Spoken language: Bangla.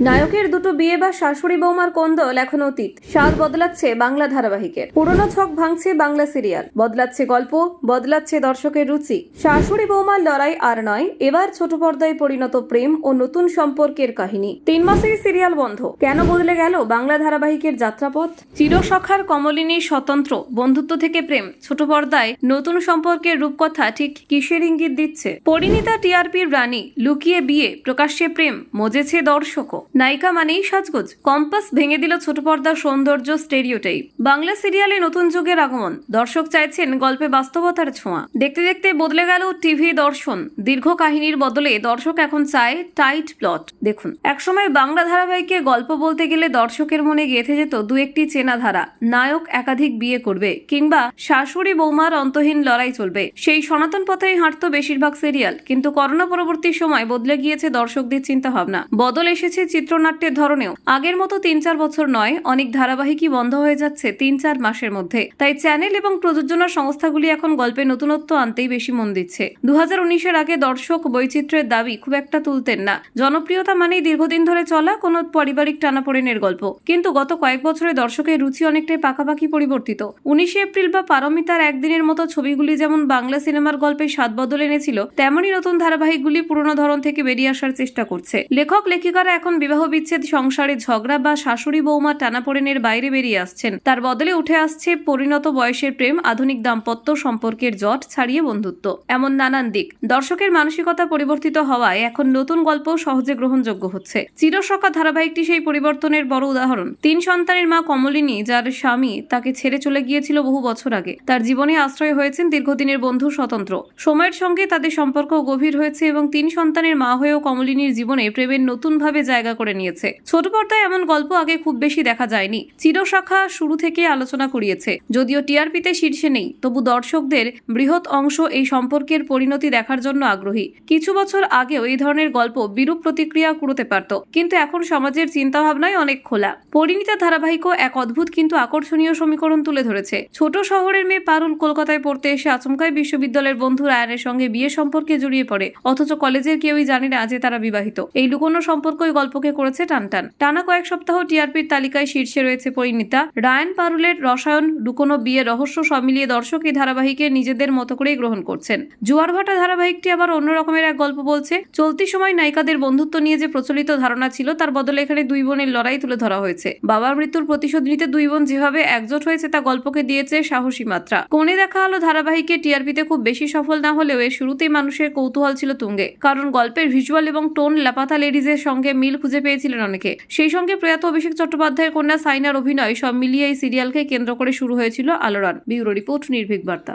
নায়কের দুটো বিয়ে বা শাশুড়ি বৌমার কোন্দল এখন অতীত। স্বাদ বদলাচ্ছে বাংলা ধারাবাহিকের। পুরনো ছক ভাঙছে বাংলা সিরিয়াল। বদলাচ্ছে গল্প, বদলাচ্ছে দর্শকের রুচি। শাশুড়ি বৌমার লড়াই আর নয়, এবার ছোট পর্দায় পরিণত প্রেম ও নতুন সম্পর্কের কাহিনী। তিন মাসেই সিরিয়াল বন্ধ। কেন বদলে গেল বাংলা ধারাবাহিকের যাত্রাপথ? চিরসখার কমলিনী স্বতন্ত্র, বন্ধুত্ব থেকে প্রেম। ছোট পর্দায় নতুন সম্পর্কের রূপকথা ঠিক কিসের ইঙ্গিত দিচ্ছে? পরিণীতা টিআরপির রানী লুকিয়ে বিয়ে, প্রকাশ্যে প্রেম, মজেছে দর্শকও। নায়িকা মানেই সাজগোজ। কম্পাস ভেঙে দিল ছোট পর্দার সৌন্দর্য স্টেরিওটাইপ। বাংলা সিরিয়ালে নতুন যুগের আগমন। দর্শক চাইছেন গল্পে বাস্তবতার ছোঁয়া। দেখতে দেখতে বদলে গেল টিভি দর্শন। দীর্ঘ কাহিনীর বদলে দর্শক এখন চায় টাইট প্লট। দেখুন। একসময় বাংলা ধারাবাহিকে গল্প বলতে গেলে দর্শকের মনে গেঁথে যেত দু একটি চেনা ধারা। নায়ক একাধিক বিয়ে করবে কিংবা শাশুড়ি বৌমার অন্তহীন লড়াই চলবে। সেই সনাতন পথেই হাঁটতো বেশিরভাগ সিরিয়াল। কিন্তু করোনা পরবর্তী সময় বদলে গিয়েছে দর্শকদের চিন্তা ভাবনা বদল এসেছে চিত্রনাট্যের ধরনেও। আগের মতো তিন চার বছর নয়, অনেক ধারাবাহিকই বন্ধ হয়ে যাচ্ছে তিন চার মাসের মধ্যে। তাই চ্যানেল এবং প্রযোজনা সংস্থাগুলি এখন গল্পে নতুনত্ব আনতেই বেশি মন দিচ্ছে। দু হাজার উনিশের আগে দর্শক বৈচিত্র্যের দাবি খুব একটা তুলতেন না। জনপ্রিয়তা মানেই দীর্ঘদিন ধরে চলা কোনো পারিবারিক টানাপোড়েনের গল্প। কিন্তু গত কয়েক বছরে দর্শকের রুচি অনেকটাই পাকাপাকি পরিবর্তিত। উনিশে এপ্রিল বা পারমিতার একদিনের মতো ছবিগুলি যেমন বাংলা সিনেমার গল্পে স্বাদ বদল এনেছিল, তেমনই নতুন ধারাবাহিকগুলি পুরনো ধরন থেকে বেরিয়ে আসার চেষ্টা করছে। লেখক লেখিকারা এখন বিবাহ বিচ্ছেদ সংসারে ঝগড়া বা শাশুড়ি বৌমা টানাপোড়েনের বাইরে বেরিয়ে আসছেন। তার বদলে উঠে আসছে পরিণত বয়সের প্রেম, আধুনিক দাম্পত্য সম্পর্কের জট ছাড়িয়ে বন্ধুত্ব। এমন নানান দিক। দর্শকের মানসিকতা পরিবর্তিত হওয়ায় এখন নতুন গল্প সহজে গ্রহণযোগ্য হচ্ছে। চিরসখা ধারাবাহিকটি সেই পরিবর্তনের বড় উদাহরণ। তিন সন্তানের মা কমলিনী, যার স্বামী তাকে ছেড়ে চলে গিয়েছিল বহু বছর আগে। তার জীবনে আশ্রয় হয়েছেন দীর্ঘদিনের বন্ধু স্বতন্ত্র। সময়ের সঙ্গে তাদের সম্পর্ক গভীর হয়েছে এবং তিন সন্তানের মা হয়েও কমলিনীর জীবনে প্রেমের নতুনভাবে জায়গা করে নিয়েছে। ছোট পর্দায় এমন গল্প আগে খুব বেশি দেখা যায়নি। চিরশাখা শুরু থেকে আলোচনা করিয়েছে। যদিও টিআরপিতে শীর্ষে নেই, তবু দর্শকদের বৃহৎ অংশ এই সম্পর্কের পরিণতি দেখার জন্য আগ্রহী। কিছু বছর আগেও এই ধরনের গল্প বিরূপ প্রতিক্রিয়া কুড়োতে পারত। কিন্তু এখন সমাজের চিন্তাভাবনায় অনেক খোলা। পরিণীতা ধারাবাহিকও এক অদ্ভুত কিন্তু আকর্ষণীয় সমীকরণ তুলে ধরেছে। ছোট শহরের মেয়ে পারুল কলকাতায় পড়তে এসে আচমকায় বিশ্ববিদ্যালয়ের বন্ধু রায়ানের সঙ্গে বিয়ে সম্পর্কে জড়িয়ে পড়ে। অথচ কলেজের কেউই জানে না যে তারা বিবাহিত। এই লুকোনো সম্পর্কই গল্পকে করেছে টানটান। টানা কয়েক সপ্তাহ টিআরপির তালিকায় শীর্ষে রয়েছে পরিণীতা। রায়ান পারুলের রসায়ন, লুকোনো বিয়ে, রহস্য সব মিলিয়ে দর্শক এই ধারাবাহিকে নিজেদের মতো করেই গ্রহণ করছেন। জোয়ার ভাটা ধারাবাহিকটি আবার অন্য রকমের এক গল্প বলছে, চলতি সময় নায়িকাদের বন্ধুত্ব নিয়ে যে প্রচলিত ধারণা ছিল, তার বদলে এখানে দুই বোনের লড়াই তুলে ধরা হয়েছে। বাবার মৃত্যুর প্রতিশোধ নিতে দুই বোন যেভাবে একজোট হয়েছে, তা গল্পকে দিয়েছে সাহসী মাত্রা। কোণে দেখা হলো ধারাবাহিকে টিআরপিতে খুব বেশি সফল না হলেও এর শুরুতেই মানুষের কৌতূহল ছিল তুঙ্গে। কারণ গল্পের ভিজুয়াল এবং টোন লাপাতা লেডিজের সঙ্গে মিল খুঁজে পেয়েছিলেন অনেকে। সেই সঙ্গে প্রয়াত অভিষেক চট্টোপাধ্যায়ের কন্যা সাইনার অভিনয় সব মিলিয়ে এই সিরিয়ালকে কেন্দ্র করে শুরু হয়েছিল আলোড়ন। ব্যুরো রিপোর্ট নির্ভীক বার্তা।